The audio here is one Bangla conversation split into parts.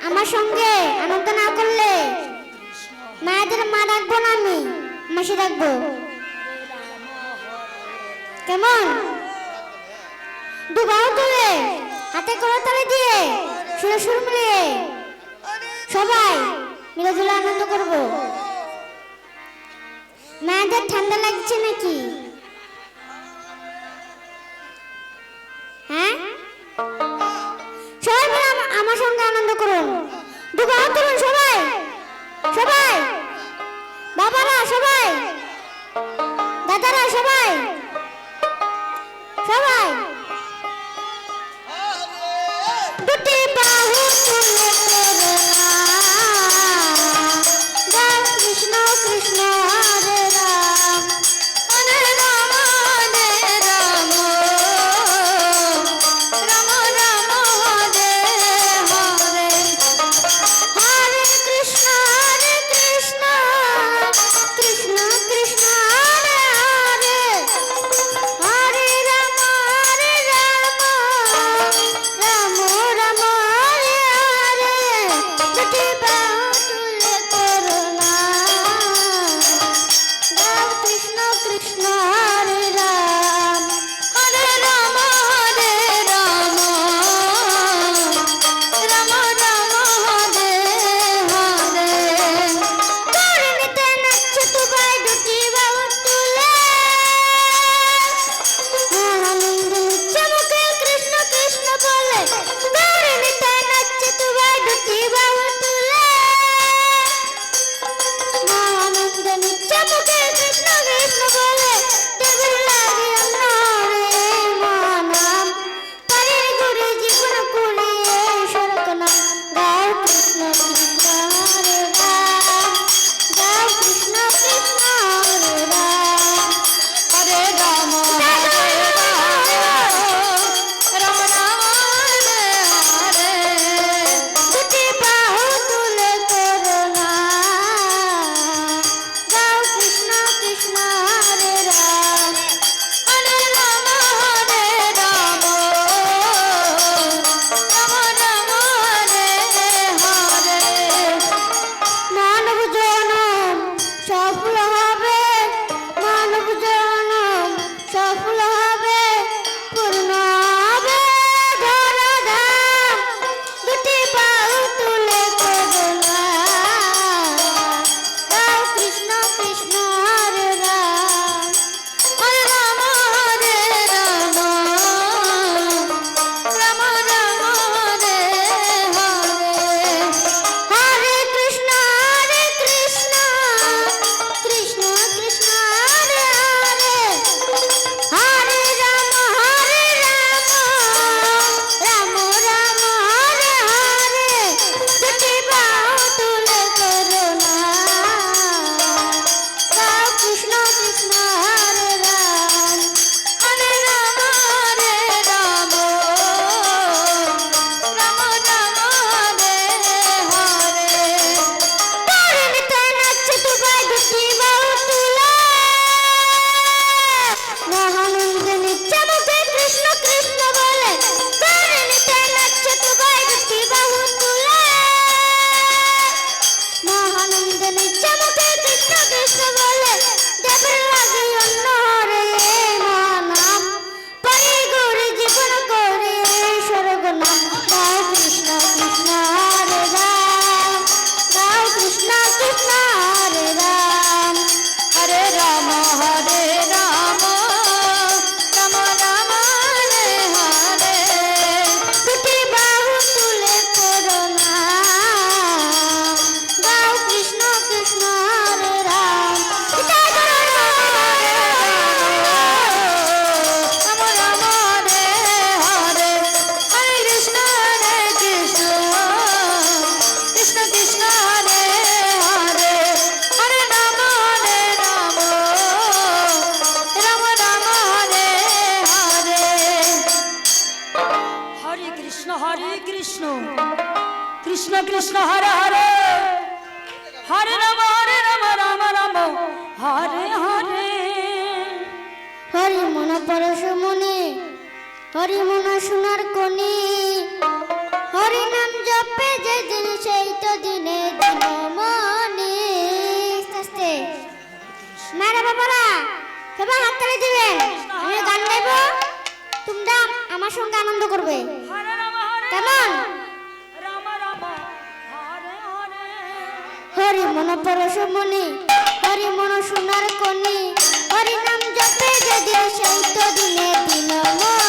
আমার সঙ্গে আনন্দ না করলে মায়েদের মা রাখব না আমি, মাসি রাখব কেমন? দুবাহ তুলে হাতে করে তালে দিয়ে সুরে সুর মিলিয়ে সবাই মিলে জুলে আনন্দ করব। মায়েদের ঠান্ডা লাগছে নাকি? হ্যাঁ? সবাই আমার সঙ্গে দুটো হাত তুলুন সবাই। সবাই। 不然 Lord. কৃষ্ণ হরে কৃষ্ণ। কৃষ্ণ কৃষ্ণ হরে হরে। হরে রাম হরে রাম রাম রাম। হরে হরে। হরি মন পরশ মনে হরি মন সোনার কোণে। হরি নাম জপে যে দিন সেই তো দিনে দিন সস্তে মারা বাবারা সবাই হাত তালে দিবে আমি গান গাইবো। তোমরা আমার সঙ্গে আনন্দ করবে। হরে কেমন? হরি মন পরশমণি হরি মন সোনার কনি হরি নাম জপে যদি সৌত দিনে দিন মন।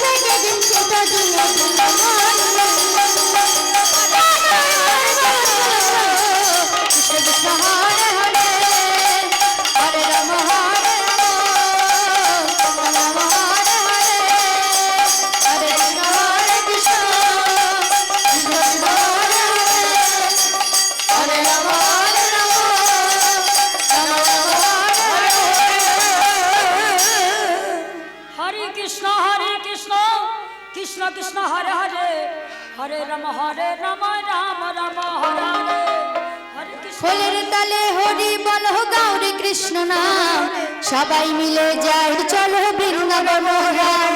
Bakın dedim ki tadına bunamam Krishna Hare Hare Hare Ram হরে রাম রাম রাম, হরে ফুলের তলে হরি বল, গাউরে কৃষ্ণ নাম। সবাই মিলে যাই, চলো বৃন্দাবন রাম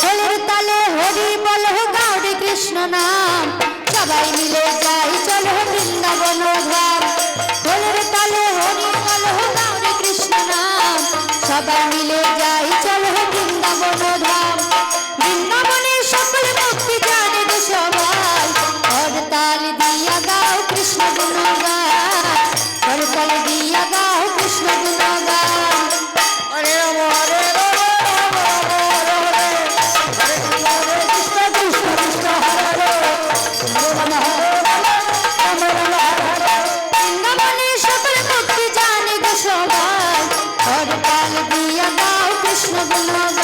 ফুলের তলে হরি বল, গাউরে কৃষ্ণ নাম। সবাই মিলে যাই, চলো বৃন্দাবন রাম ফুলের তলে হরি বল, গাউরে কৃষ্ণ নাম। সবাই মিলে যাই কৃষ্ণ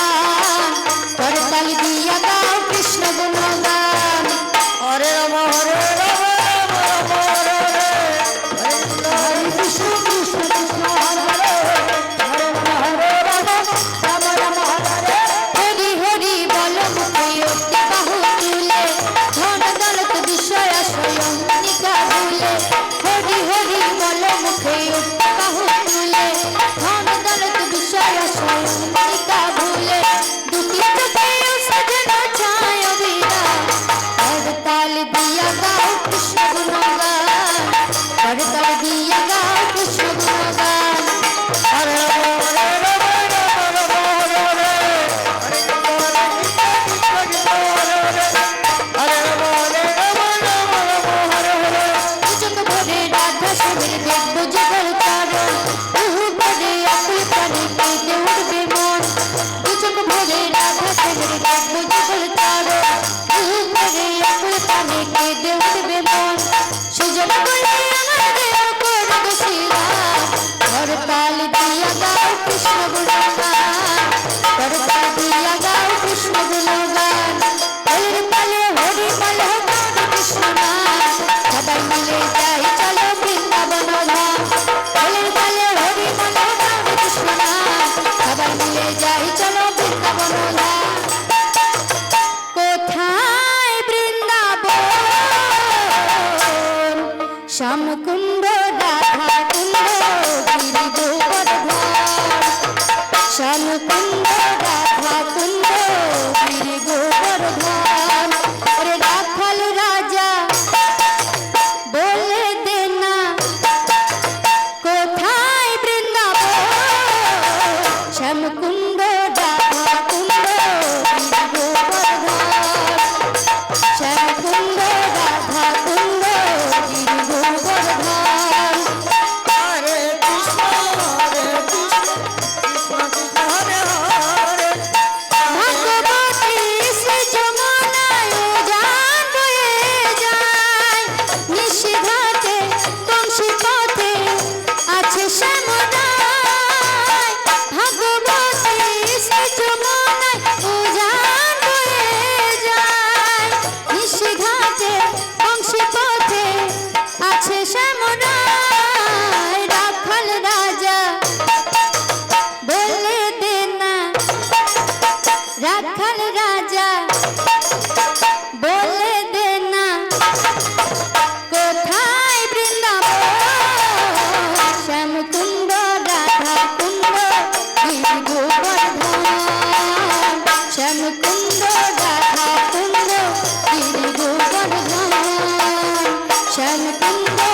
নিশিঘাটে ശരതന്തോ